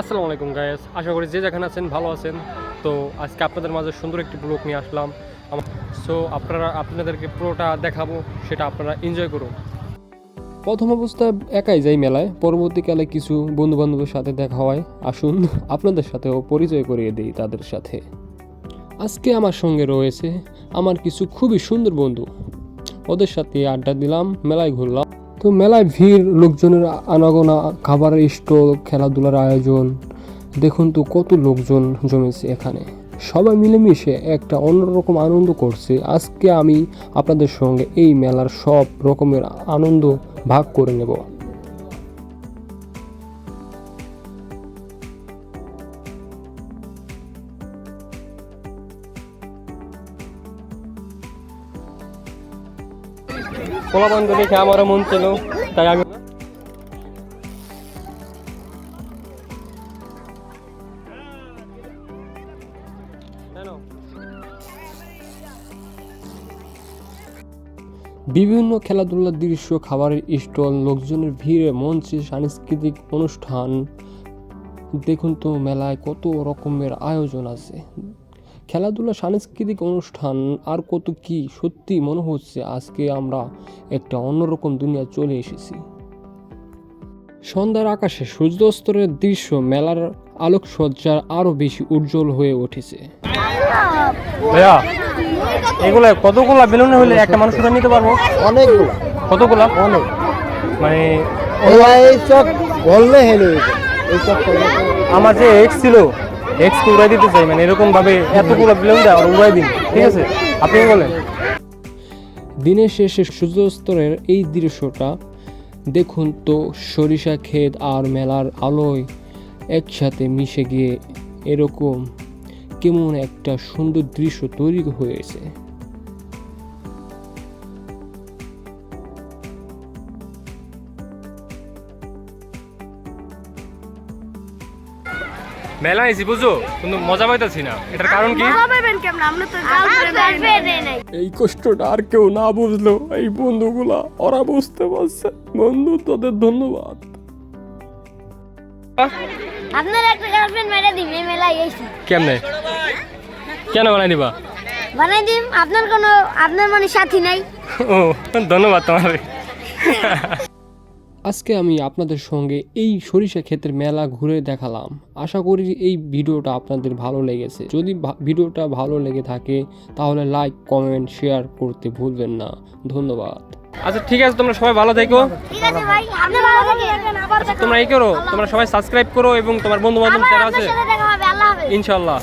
আসসালামু আলাইকুম গায়েস আশা করি যে যেখানে আছেন ভালো আছেন। তো আজকে আপনাদের মাঝে সুন্দর একটি ব্লগ নিয়ে আসলাম। সো আপনারা আপনাদেরকে পুরোটা দেখাবো, সেটা আপনারা এনজয় করুন। প্রথম অবস্থায় একাই যাই মেলায়। পরবর্তীকালে কিছু বন্ধু বান্ধবের সাথে দেখা হয়। আসুন, আপনাদের সাথেও পরিচয় করিয়ে দিই তাদের সাথে। আজকে আমার সঙ্গে রয়েছে আমার কিছু খুবই সুন্দর বন্ধু। ওদের সাথে আড্ডা দিলাম, মেলায় ঘুরলাম। তো মেলায় ভিড়, লোকজনের আনাগোনা, খাবারের স্টল, খেলাধুলার আয়োজন। দেখুন তো কত লোকজন জমেছে এখানে। সবাই মিলেমিশে একটা অন্যরকম আনন্দ করছে। আজকে আমি আপনাদের সঙ্গে এই মেলার সব রকমের আনন্দ ভাগ করে নেব। পোলা বন্ধ দেখে আমারও মন ছিল তাই আমি বিভিন্ন খেলাধুলার দৃশ্য, খাবারের স্টল, লোকজনের ভিড়ে মঞ্চে সাংস্কৃতিক অনুষ্ঠান। দেখুন তো মেলায় কত রকমের আয়োজন আছে। খেলাধুলা সাংস্কৃতিক অনুষ্ঠান আর কত কি সত্যি মনে হচ্ছে আজকে আমরা একটা অন্যরকম দুনিয়া চলে এসেছি। সন্ধ্যার আকাশে সূর্যাস্তরের দৃশ্য মেলার আলোকসজ্জার আরও বেশি উজ্জ্বল হয়ে উঠেছে। ভাইয়া এগুলা কতগুলা বেলুন হলে একটা মানুষ উঠে নিতে পারব? অনেকগুলো। কতগুলা? অনেক। মানে এইসব বললে হেলে। আমার যে এক্স ছিল এক্স কে উড়াই দিতে চাই মানে এরকমভাবে এতগুলো আর উড়াই দিন, ঠিক আছে? আপনি বলেন? দিনের শেষে সূর্যস্তরের এই দৃশ্যটা দেখুন তো, সরিষা ক্ষেত আর মেলার আলোয় একসাথে মিশে গিয়ে এরকম কেমন একটা সুন্দর দৃশ্য তৈরি হয়েছে। মেলা এসি বুঝো কিন্তু মজা পাইতেছি না। এটার কারণ কি? এই কষ্টটা আর কেউ না বুঝলো। এই বন্ধুগুলা ওরা বুঝতে পারছে। বন্ধু তোদের ধন্যবাদ। আপনার একটা গার্লফ্রেন্ড মেরে দিম এই মেলায় এসি কেমনে? কেন বানাই দিবা? বানাই দিম আপনার কোনো আপনার মানে সাথী নাই। ও ধন্যবাদ তোমার। আজকে আমি আপনাদের সঙ্গে এই সরিষা ক্ষেতের মেলা ঘুরে দেখালাম। আশা করি এই ভিডিওটা আপনাদের ভালো লেগেছে। যদি ভা- ভিডিওটা ভালো লেগে থাকে তাহলে লাইক কমেন্ট শেয়ার করতে ভুলবেন না। ধন্যবাদ। আচ্ছা ঠিক আছে তোমরা সবাই ভালো থেকো। তোমরা এই করো তোমরা সবাই সাবস্ক্রাইব করো এবং তোমার বন্ধু বান্ধব যারা আছে সাথে দেখা হবে। আল্লাহ হাফেজ। ইনশাল্লাহ